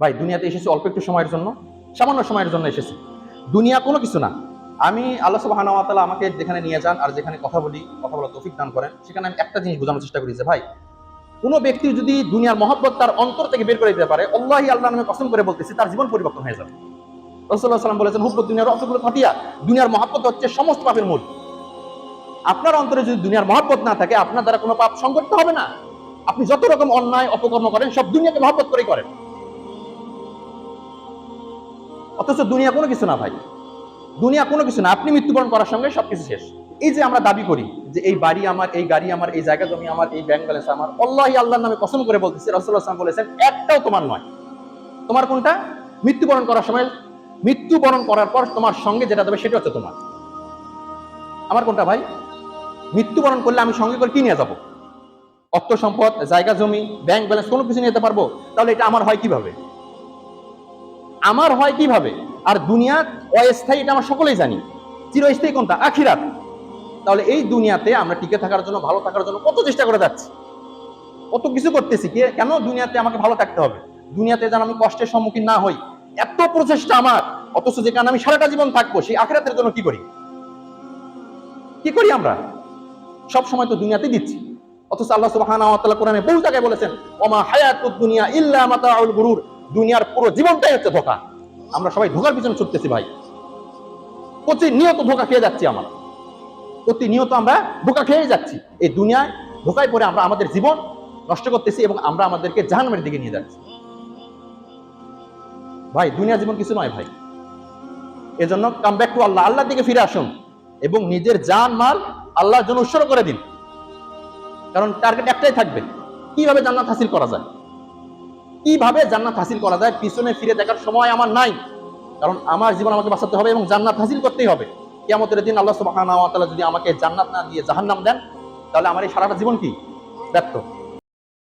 ভাই, দুনিয়াতে এসেছি অল্প একটু সময়ের জন্য, সামান্য সময়ের জন্য এসেছি। দুনিয়া কোনো কিছু না। আমি আল্লাহ সুবাহানা তাআলা আমাকে যেখানে নিয়ে যান আর যেখানে কথা বলি, কথা বলা তৌফিক দান করেন, সেখানে আমি একটা জিনিস বোঝানোর চেষ্টা করি যে, ভাই, কোনো ব্যক্তি যদি দুনিয়ার মহব্বত তার অন্তর থেকে বের করে দিতে পারে আল্লাহি আল্লাহ নামে কসম করে বলতেছি, তার জীবন পরিবর্তন হয়ে যাবে। রসুল্লাহ সাল্লাম বলেছেন, হুব্বত দুনিয়ার অন্তগুলো ফাতিয়া দুনিয়ার মহব্বত হচ্ছে সমস্ত পাপের মূল। আপনার অন্তরে যদি দুনিয়ার মহব্বত না থাকে, আপনার দ্বারা কোনো পাপ সংগঠিত হবে না। আপনি যত রকম অন্যায়, অপকর্ম করেন, সব দুনিয়াকে মহব্বত করেই করেন। অথচ দুনিয়া কোনো কিছু না ভাই। দুনিয়া কোনো কিছু না। আপনি মৃত্যুবরণ করার সঙ্গে সবকিছু শেষ। এই যে আমরা দাবি করি যে এই বাড়ি আমার, এই গাড়ি আমার, এই জায়গা জমি আমার, এই ব্যাংক ব্যালেন্স আমার আল্লাহ আল্লাহর নামে কসম করে বলতেছি রসুল্লাহ আসলাম বলেছেন একটাও তোমার নয়। তোমার কোনটা? মৃত্যুবরণ করার সময় মৃত্যুবরণ করার পর তোমার সঙ্গে যেটা দেবে সেটা হচ্ছে তোমার। আমার কোনটা ভাই? মৃত্যুবরণ করলে আমি সঙ্গে করে কি নিয়ে যাব? অর্থ সম্পদ, জায়গা জমি ব্যাংক ব্যালেন্স কোনো কিছু নিয়ে যেতে পারব? তাহলে এটা আমার হয় কীভাবে? আমার হয় কীভাবে? আর দুনিয়া অস্থায়ী এটা আমরা সকলেই জানি। চিরস্থায়ী কোনটা? আখিরাত। তাহলে এই দুনিয়াতে আমরা টিকে থাকার জন্য, ভালো থাকার জন্য কত চেষ্টা করে যাচ্ছি? কত কিছু করতেছি কেন দুনিয়াতে আমাকে ভালো থাকতে হবে? দুনিয়াতে যেন আমি কষ্টের সম্মুখীন না হই। এত প্রচেষ্টা আমার। অথচ যেখানে আমি সারাটা জীবন থাকব, সেই আখিরাতের জন্য কি করি? কি করি আমরা? সব সময় তো দুনিয়াতে দিচ্ছি। অথচ আল্লাহ তাআলা কোরআনে বহু জায়গায় বলেছেন ওমা হায়াতুদ দুনিয়া ইল্লা মাতাউল গুরুর। দুনিয়ার পুরো জীবনটাই হচ্ছে ধোকা। আমরা সবাই ধোকার পিছনে ছুটতেছি ভাই। প্রতিনিয়ত ধোকা খেয়ে যাচ্ছি আমরা। প্রতিনিয়ত আমরা ধোকা খেয়ে যাচ্ছি। এই দুনিয়ায় ধোকায় পড়ে আমরা আমাদের জীবন নষ্ট করতেছি এবং আমরা আমাদেরকে জাহান্নামের দিকে নিয়ে যাচ্ছি। ভাই দুনিয়া জীবন কিছু নয় ভাই। এজন্য কাম ব্যাক টু আল্লাহ। আল্লাহর দিকে ফিরে আসুন এবং নিজের জান, মাল আল্লাহর জন্য উৎসর্গ করে দিন। কারণ টার্গেট একটাই থাকবে। কীভাবে জান্নাত হাসিল করা যায়? কীভাবে জান্নাত হাসিল করা যায়, পিছনে ফিরে দেখার সময় আমার নাই। কারণ আমার জীবন আমাকে বাঁচাতে হবে এবং জান্নাত হাসিল করতেই হবে। কেমতের দিন আল্লাহ সুবাহ যদি আমাকে জান্নাত না দিয়ে জাহান্নাম দেন, তাহলে আমার এই সারাটা জীবন কি? ব্যর্থ।